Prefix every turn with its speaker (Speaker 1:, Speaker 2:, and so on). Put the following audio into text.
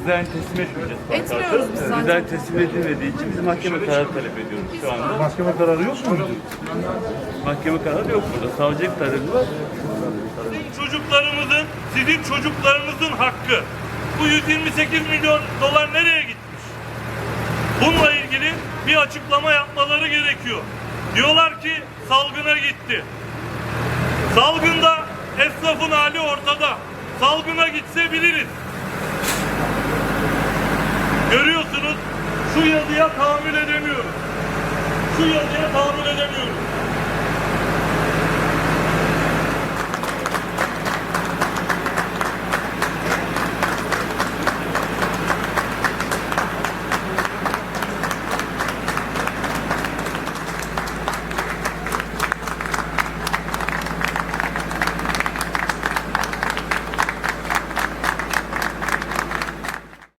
Speaker 1: Rızaen teslim etmeyeceğiz.
Speaker 2: Etmiyoruz biz zaten.
Speaker 1: Rızaen teslim edilmediği için biz mahkeme kararı talep ediyoruz şu anda.
Speaker 3: Mahkeme kararı yok mu?
Speaker 1: Mahkeme kararı yok burada. Savcılık talebi var.
Speaker 4: Sizin çocuklarımızın, sizin çocuklarınızın hakkı. Bu 128 milyon dolar nereye gitmiş? Bununla ilgili bir açıklama yapmaları gerekiyor. Diyorlar ki salgına gitti. Salgında esnafın hali ortada. Salgına gitse biliriz. Görüyorsunuz şu yazıya tahammül edemiyoruz. Şu yazıya tahammül edemiyoruz.